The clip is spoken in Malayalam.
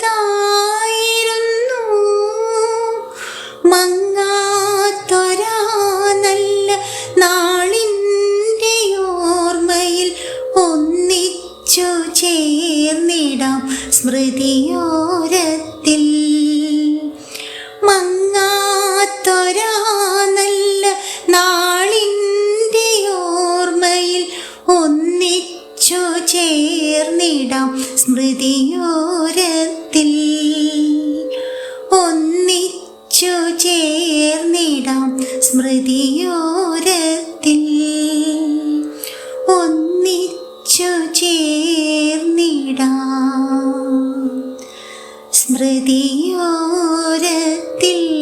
മങ്ങാത്തതായിരുന്നു മങ്ങാത്തൊരാ നല്ല നാളിന്റെ ഓർമ്മയിൽ ഒന്നിച്ചു ചേർന്നിടാം സ്മൃതിയോരത്തിൽ. നല്ല ഓർമ്മയിൽ ഒന്നിച്ചു ചേർന്നിടാം സ്മൃതിയോര ചേർന്നിടാം സ്മൃതിയോരത്തിൽ. ഒന്നിച്ചു ചേർന്നിടാം സ്മൃതിയോരത്തിൽ.